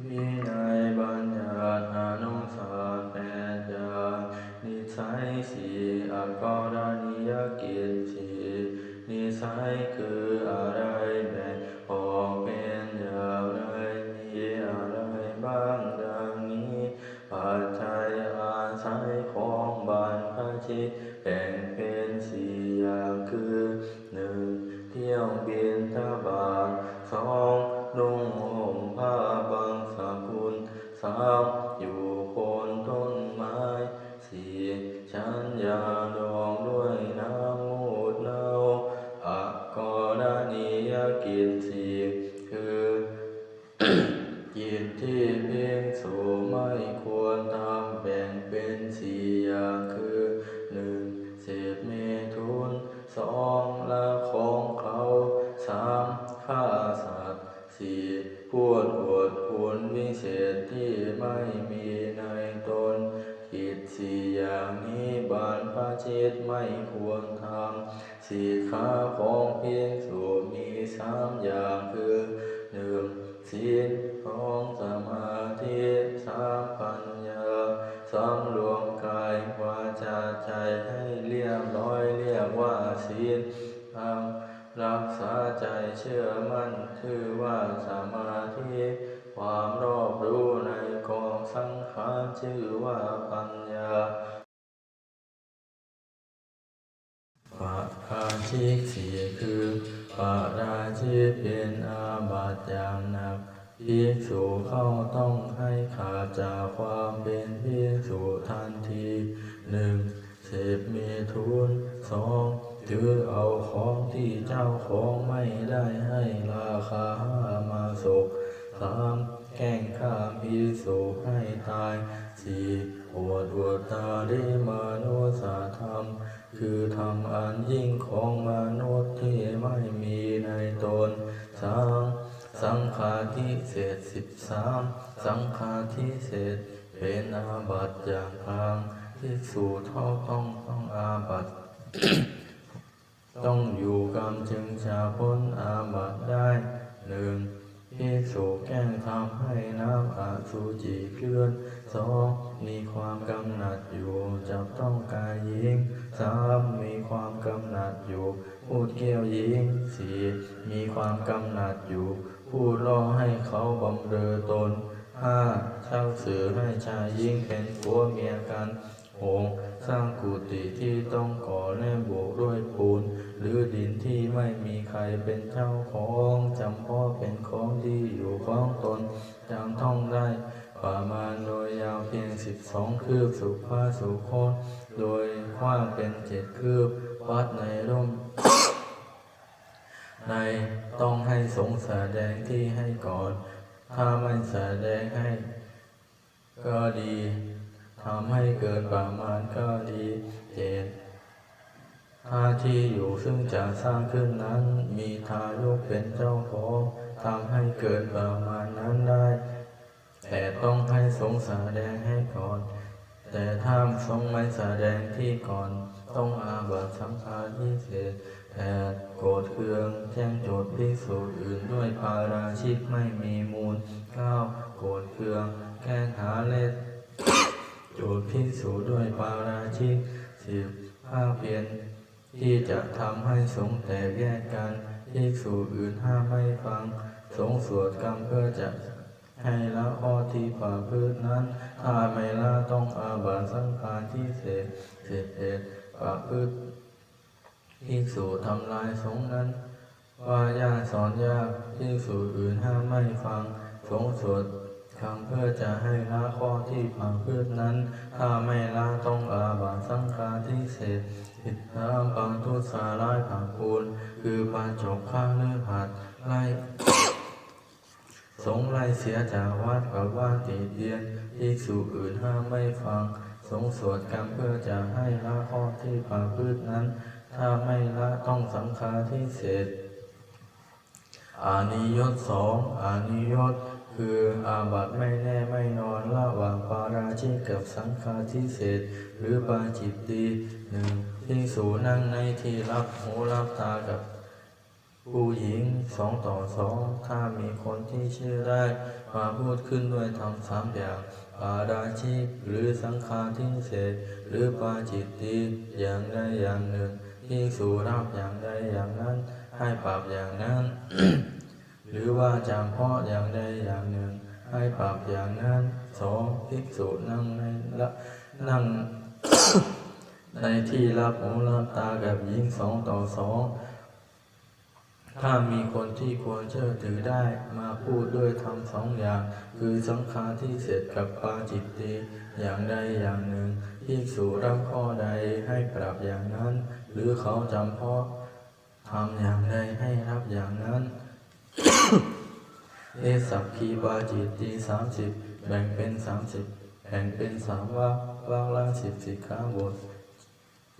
วินัยบัญญัติอนุสาสน์แปดยานิสัยสี่อักขรณียกิจสี่นิสัยคือ สามอยู่โคนต้นไม้สี่ฉันยาดองด้วยน้ำมูดเนาอะกรณียกินสี่คือกิจที่เพียงสูไม่ควรทำแบ่งเป็นสี่อย่างคือหนึ่งเสพเมถุนสองละของเขาสามฆ่าสัตว์สี่ พูดอวดคุณวิเศษที่ไม่มีในตนกิจสี่อย่างนี้บรรพชิตไม่ควรทำสี่ขาของเพียงสูมีสามอย่างคือหนึ่งศีลของสมาธิสามปัญญาสำรวมกายวาจาใจให้เรียบร้อยเรียกว่าศีลทำรั รักษาใจเชื่อมั่นชื่อว่าสมาธิความรอบรู้ในกองสังขารชื่อว่าปัญญาปาราชิกสี่คือปาราชิกเป็นอาบัติอย่างหนักภิกษุเข้าต้องให้ขาดจากความเป็นภิกษุทันทีหนึ่งเสพเมถุนสอง ถือเอาของที่เจ้าของไม่ได้ให้ราคามาศกสามแก้งฆ่าภิกษุให้ตายสี่อวดอวดตาริมานุสาธรรม คือทำอันยิ่งของมนุษย์ที่ไม่มีในตนสามสังฆาทิเศษสิบสามสังฆาทิเศษเป็นอาบัติอย่างพรางที่สู่ท่าต้องต้องอาบัติ ต้องอยู่กรรมจึงจะพ้นอาบัติได้หนึ่งพิสูแกล้งทำให้น้ำอสุจิเคลื่อนสองมีความกำหนัดอยู่จับต้องกายหญิงสามมีความกำหนัดอยู่พูดเกี่ยวหญิงสี่มีความกำหนัดอยู่พูดล่อให้เขาบำเรอตนห้าเช่าสื่อให้ชายหญิงเป็นผัวเมียกัน หกสร้างกุฏิที่ต้องก่อและโบกด้วยปูน หรือดินที่ไม่มีใครเป็นเจ้าของจำเพาะเป็นของที่อยู่ของตนจำท่องได้ประมาณโดยยาวเพียงสิบสองคืบสุภาสุโคนโดยกว้างเป็นเจ็ดคืบ วัดในร่มในต้องให้สงฆ์แสดงที่ให้ก่อน ถ้าไม่แสดงให้ ก็ดี ทำให้เกิดประมาณก็ดีเจ็ดถ้าที่อยู่ซึ่งจะสร้างขึ้นนั้น มีทายกเป็นเจ้าของทำให้เกิดประมาณนั้นได้ แต่ต้องให้สงฆ์แสดงให้ก่อน แต่ถ้าทรงไม่แสดงที่ก่อน ต้องอาบัตสังฆาทิเศษแปดโกรธเคืองแจ้งโจทย์พิสูจน์อื่นด้วยภาราชิกไม่มีมูลเก้าโกรธเคืองแก้งหาเล็ดโจทย์พิสูด้วยปาราชิกสิบห้าเพียนที่จะทำให้สงแตกแยกกันที่สู่อื่นห้ามไม่ฟัง สงสวดกรรมเพื่อจะให้ละข้อที่ป่าพืชนั้น ถ้าไม่ละต้องอาบัติสังฆาที่เศษเศษเศษป่าพืชที่สู่ทำลายสงนั้น ว่ายากสอนยากที่สู่อื่นห้ามไม่ฟัง สงสวด คำเพื่อจะให้ละข้อที่ผังพืชนั้น ถ้าไม่ละต้องอาบัตสังฆาทิเศษผิดน้ำปังทุสาร้ายผังคูณคือปาจบข้างเลือหัดไล่สงไล่เสียจากวัดกับว่าติเตียนที่สู่อื่นห้ามไม่ฟัง สงสวดกรรมเพื่อจะให้ละข้อที่ผังพืชนั้น ถ้าไม่ละต้องสังฆาทิเศษอานิยตสองอานิยต คืออาบัตไม่แน่ไม่นอนระหว่างปาราชิกกับสังฆาทิเศษ หรือปาจิตตีหนึ่งที่สูนั่งในที่รับหูรับตากับผู้หญิงสองต่อสองถ้ามีคนที่เชื่อได้ มาพูดขึ้นด้วยธรรมสามอย่างปาราชิกหรือสังฆาทิเศษ หรือปาจิตติอย่างใดอย่างหนึ่งที่สูรับอย่างใดอย่างนั้น ให้ปรับอย่างนั้น หรือว่าจำเพาะอย่างใดอย่างหนึ่ง ให้ปรับอย่างนั้นสองภิกษุนั่งในละนั่งในที่รับหูรับตากับหญิงสองต่อสองถ้ามีคนที่ควรเชื่อถือได้มาพูดด้วยทำสองอย่าง คือสังฆาที่เสร็จกับปาจิตติอย่างใดอย่างหนึ่งที่สู่รับข้อใดให้ปรับอย่างนั้น หรือเขาจำเพาะทำอย่างใดให้รับอย่างนั้น เอสักคีปาจิตติสามสิบแบ่งเป็นสามสิบแบ่งเป็นสามว่าวางละสิบสิกขาบท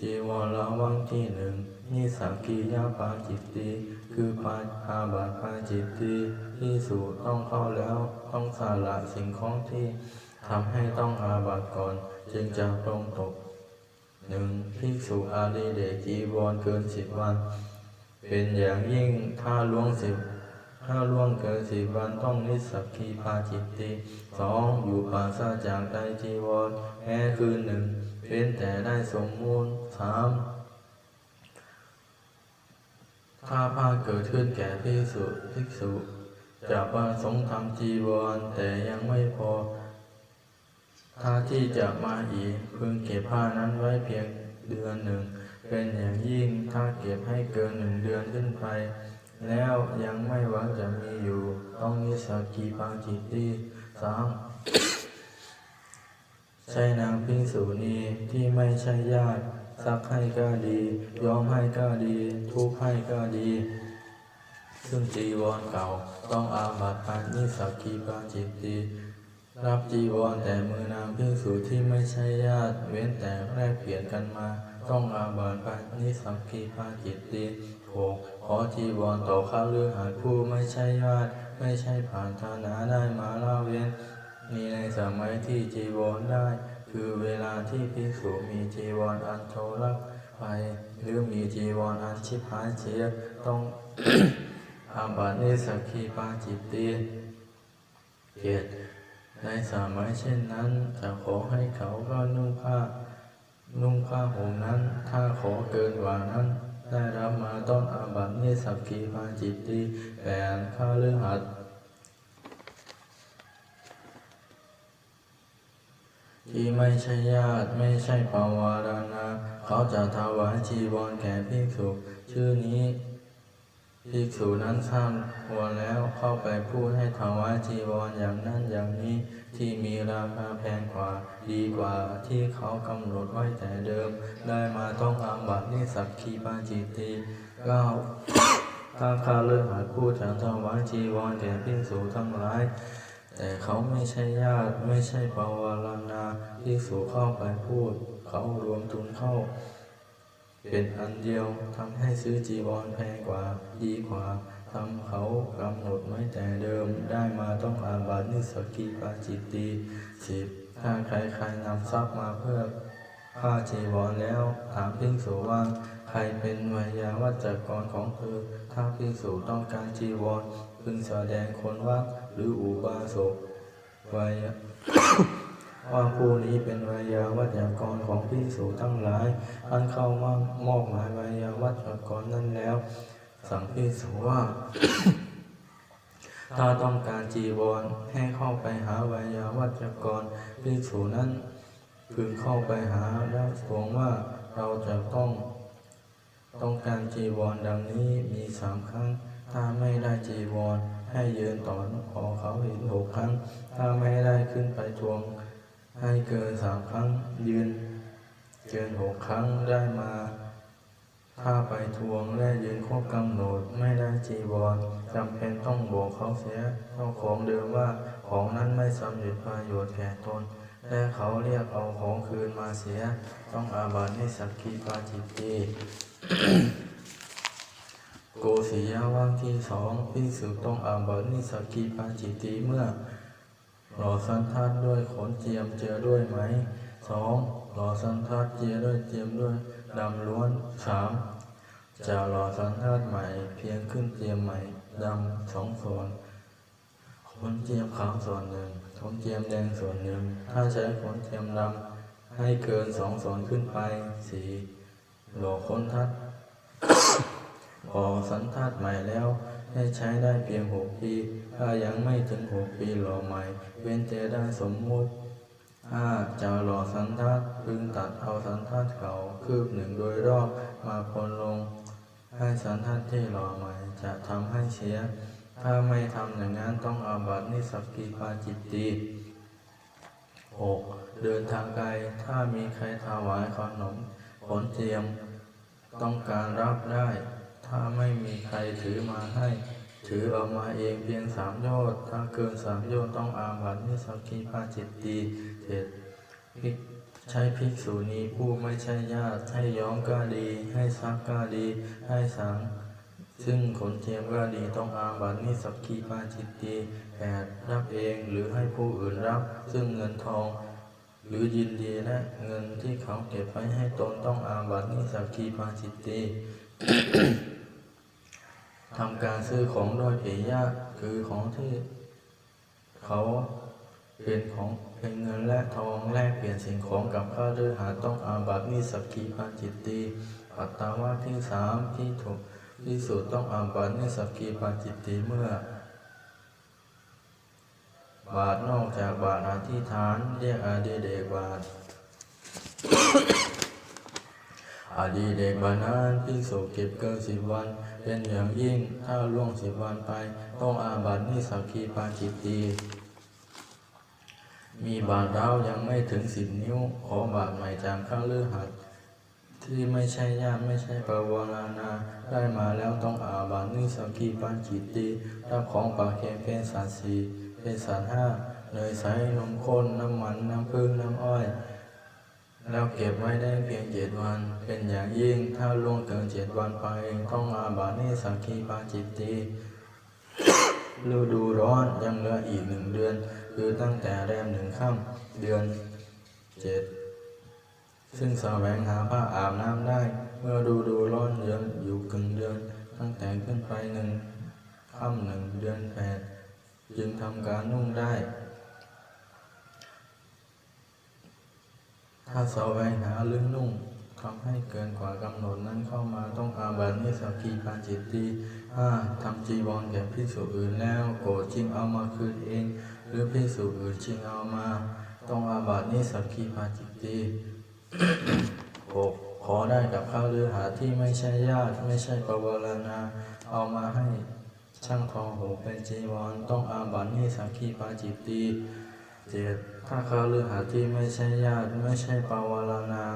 จีวรละวังที่หนึ่งนิสักกียาปาจิตติคือปาอาบัติปาจิตติที่สู่ต้องเข้าแล้วต้องสาละสิ่งของที่ทำให้ต้องอาบัติก่อน จึงจะปรงตกหนึ่งภิกษุอาลีเดจีวรเกินสิบวัน เป็นอย่างยิ่งถ้าล่วงสิบ ถ้าล่วงเกินสิบวันต้องนิสสักคีปาจิตติสองอยู่ปราศจากไตจีวรแม้คืนหนึ่งเป็นแต่ได้สมมูลสามถ้าผ้าเกิดขึ้นแก่ภิกษุภิกษุจะประสงค์ทำจีวรแต่ยังไม่พอ ถ้าที่จะมาอีกพึงเก็บผ้านั้นไว้เพียงเดือนหนึ่ง เป็นอย่างยิ่งถ้าเก็บให้เกินหนึ่งเดือนขึ้นไป แล้วยังไม่หวังจะมีอยู่ ต้องนิสสกีปาจิตติสามใช่นางพิงสูนีที่ไม่ใช่ญาติซักให้ก็ดียอมให้ก็ดี ทุกให้ก็ดี ซึ่งจีวรเก่าต้องอาบัติปานิสกีปาจิตติรับจีวรแต่มือนางพิงสูที่ไม่ใช่ญาติ เว้นแต่แลกเปลี่ยนกันมา ต้องอาบัติปานิสักคีปาจิตติหกขอจีวรต่อข้าเรือหาผู้ไม่ใช่ญาติไม่ใช่ผ่านฐานะได้มาละเว้น มีในสมัยที่จีวรได้ คือเวลาที่ภิกษุมีจีวรอันโทรกไปหรือมีจีวรอันชิบหายเสียต้องอาบัตินิสักคีปาจิตติเกตในสมัยเช่นนั้นจะขอให้เขาก็นุ่งผ้า นุ่งผ้าห่มนั้น ถ้าขอเกินกว่านั้น ได้รับมาต้องอาบัตินิสักคีพาจิตติแปดข้าเลือหัดที่ไม่ใช่ญาติไม่ใช่ภาวารานาเขาจะถวายจีวรแก่ภิกษุชื่อนี้ ภิกษุนั้นทราบวรแล้วเข้าไปพูดให้ถวายจีวรอย่างนั้นอย่างนี้ที่มีราคาแพงกว่า ดีกว่าที่เขากำหนดไว้แต่เดิม ได้มาต้องอาบัตินิสักคีปาจิตติเก้าถ้าข้าเลือกหาผู้จะถวายจีวรแก่ภิกษุทั้งหลายแต่เขาไม่ใช่ญาติไม่ใช่ปวารณาที่สู่เข้าไปพูด เขารวมทุนเข้า เป็นอันเดียวทำให้ซื้อจีวรแพงกว่าดีกว่าทำเขากำหนดไว้แต่เดิมได้มาต้องอาบัตินิสกิปาจิตตีสิบถ้าใครใครๆนำทรัพย์มาเพื่อค่าจีวรแล้ว ถามพิงสูว่า ใครเป็นวิยาวัจกรของเธอ ถ้าพิงสูต้องการจีวรพึงแสดงคนว่าหรืออุบาสกวัย ว่าผู้นี้เป็นวิยาวัจกรของพิสูจทั้งหลาย อันเข้ามามอบหมายวิยาวัจกรนั้นแล้ว สั่งพิสูว่า ถ้าต้องการจีวรให้เข้าไปหาวิยาวัจกรพิสูจนั้นพึงเข้าไปหาแล้วทวงว่าเราจะต้องต้องการจีวรดังนี้มีสามครั้ง ถ้าไม่ได้จีวรให้ยืนต่อขอเขาเห็นหกครั้ง ถ้าไม่ได้ขึ้นไปทวง ให้เกินสามครั้งยืน เกินหกครั้งได้มา ถ้าไปทวงและยืนครบกำหนดไม่ได้จีวรจำเป็นต้องบอกเขาเสียเจ้าของเดิมว่าของนั้นไม่สำเร็จประโยชน์แก่ตนและเขาเรียกเอาของคืนมาเสีย ต้องอาบัตินิสักคีปาจิตตีโกศิยาว่างที่สองพิสุต้องอาบัตินิสักคีปาจิตตีเมื่อ หล่อสันทัดด้วยขนเจียมเจือด้วยไหมสองหล่อสันทัดเจียด้วยเจียมด้วยดำล้วนสามจะหล่อสันทัดใหม่ เพียงขึ้นเตียมใหม่ดำสองส่วนขนเจียมขาวส่วนหนึ่งขนเจียมแดงส่วนหนึ่ง ถ้าใช้ขนเจียมดำให้เกินสองส่วนขึ้นไปสีหล่อขนทัดพอสันทัดใหม่แล้ว ให้ใช้ได้เพียงหกปี ถ้ายังไม่ถึงหกปีหล่อใหม่ เว้นแต่ได้สมมุติถ้าจะหล่อสันทัดพึงตัดเอาสันทัดเก่าคืบหนึ่งโดยรอบมาพลลง ให้สันทัดที่หล่อใหม่จะทำให้เสีย ถ้าไม่ทำอย่างนั้นต้องอาบัตินิสกิปาจิตติ 6. เดินทางไกลถ้ามีใครถวายขนมผลเจียม ต้องการรับได้ ถ้าไม่มีใครถือมาให้ ถือเอามาเองเพียงสามโยชน์ถ้าเกินสามโยชน์ต้องอาบัตินิสกิปาจิตติเจ็ดภิกใช้ภิกษุณีผู้ไม่ใช่ญาติให้ย้อมก็ดี ให้ซักก็ดี ให้สัง ซึ่งขนเทียมก็ดีต้องอาบัตินิสกิปาจิตติแปดรับเองหรือให้ผู้อื่นรับ ซึ่งเงินทองหรือยินดีและเงินที่เขาเก็บไว้ให้ตนต้องอาบัตินิสสกิปาจิตติ ทำการซื้อของโดยเอยะคือของที่เขาเป็นของเป็นเงินและทองแลกเปลี่ยนสิ่งของกับข้าด้วยหาต้องอาบัตินิสสกิปาจิตติปัตตาวาที่สามที่ถูกที่สุดต้องอาบัตินิสสกิปาจิตติเมื่อบาทนอกจากบาทอธิษฐานเรียกอาดีเดกบาท อดีเด็กบานั้นพิสุเก็บเกินสิบวัน เป็นอย่างยิ่งถ้าล่วงสิบวันไป ต้องอาบัตินิสสกิปาจิตติมีบาทเรายังไม่ถึงสิบนิ้ว ขอบาทใหม่จากข้าเลือหัด ที่ไม่ใช่ญาติไม่ใช่ปวารณา ได้มาแล้วต้องอาบัตินิสสกิปาจิตติรับของปากเค็มเป็นสัตว์สีเป็นสัตว์ห้าเนยใสนมข้นน้ำมันน้ำผึ้งน้ำอ้อย แล้วเก็บไว้ได้เพียงเจ็ดวัน เป็นอย่างยิ่งถ้าล่วงเกินเจ็ดวันไปต้องอาบัตินิสสกิปาจิตติฤดูร้อนยังเหลืออีกหนึ่งเดือน คือตั้งแต่แรมหนึ่งค่ำเดือนเจ็ดซึ่งแสวงหาผ้าอาบน้ำได้ เมื่อดูดูร้อนเดือนอยู่กึ่งเดือน ตั้งแต่ขึ้นไปหนึ่งค่ำหนึ่งเดือนแปดจึงทำการนุ่งได้ ถ้าแสวงหาเรื่องนุ่งทำให้เกินกว่ากำหนดนั้นเข้ามาต้องอาบัตินิสสกิปาจิตติห้าทำจีวรแก่พิสุอื่นแล้วโกรธจึงเอามาคืนเอง หรือพิสุอื่นจึงเอามา ต้องอาบัตินิสสกิปาจิตติหกขอได้กับข้าวเรือหาที่ไม่ใช่ญาติไม่ใช่ปวารณา เอามาให้ช่างทองหูเป็นจีวรต้องอาบัตินิสสกิปาจิตติเจ็ด ถ้าข้าเรือหาที่ไม่ใช่ญาติไม่ใช่ปาวารณา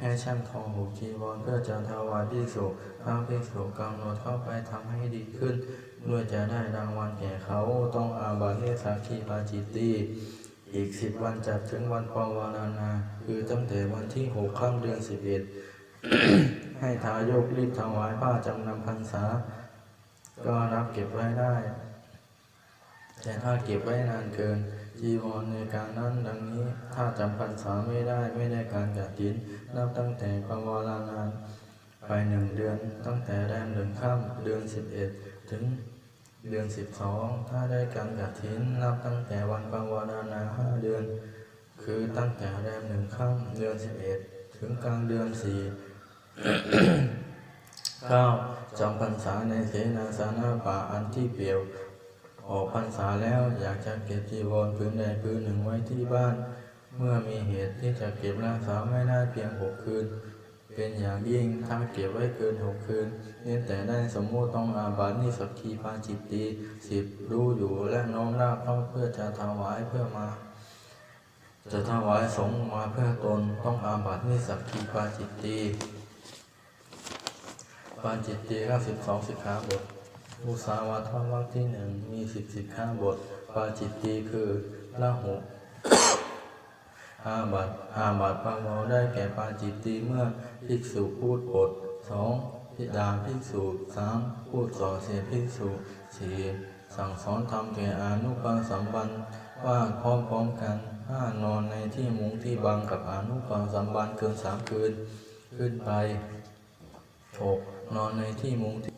ให้ช่างทองหูจีวรเพื่อจะถวายพิสุพระพิสุกำหนดเข้าไปทำให้ดีขึ้นด้วยจะได้รางวัลแก่เขาต้องอาบัติเนสาคีปาจิตติอีกสิบวันจัดถึงวันปวารณา คือตั้งแต่วันที่หกค่ำเดือนสิบเอ็ดให้ทายกรีบถวายผ้าจำนำพรรษา ก็รับเก็บไว้ได้ แต่ถ้าเก็บไว้นานเกิน จีวรในการนั้นดังนี้ ถ้าจำพรรษาไม่ได้ไม่ได้การกัดกิน นับตั้งแต่ปวารณาไปหนึ่งเดือนตั้งแต่แรมหนึ่งค่ำเดือนสิบเอ็ดถึงเดือนสิบสองถ้าได้การกัดทิน นับตั้งแต่วันปวารณาห้าเดือน คือตั้งแต่แรมหนึ่งค่ำเดือนสิบเอ็ดถึงกลางเดือนสี่เก้าจำพรรษาในเสนาสนะป่าอันที่เปลี่ยว ออกพรรษาแล้วอยากจะเก็บจีวรพื้นใดพื้นหนึ่งไว้ที่บ้าน เมื่อมีเหตุที่จะเก็บรักษาไม่ได้เพียงหกคืน เป็นอย่างยิ่งถ้าเก็บไว้เกินหกคืนเน้นแต่ได้สมมติต้องอาบัตินิสกีปาจิตติสิบรู้อยู่และน้อมรับเข้าเพื่อจะถวายเพื่อมาจะถวายสงมาเพื่อตนต้องอาบัตินิสสกีปาจิตติปาจิตติเก้าสิบสองสิกขาบท มุสาวาทวรรคที่หนึ่งมีสิบสิบห้าบท ปาจิตตีคือละหุอาบัตอาบัตปางเมาได้แก่ปาจิตตีเมื่อภิกษุพูดบทสองพิดาภิกษุสามพูดส่อเสียภิกษุสี่สั่งสอนทำแก่อานุปสัมบันว่าพร้อมๆกันห้านอนในที่มุงที่บังกับอานุปสัมบันเกินสามคืน ขึ้นไปหกนอนในที่มุงที่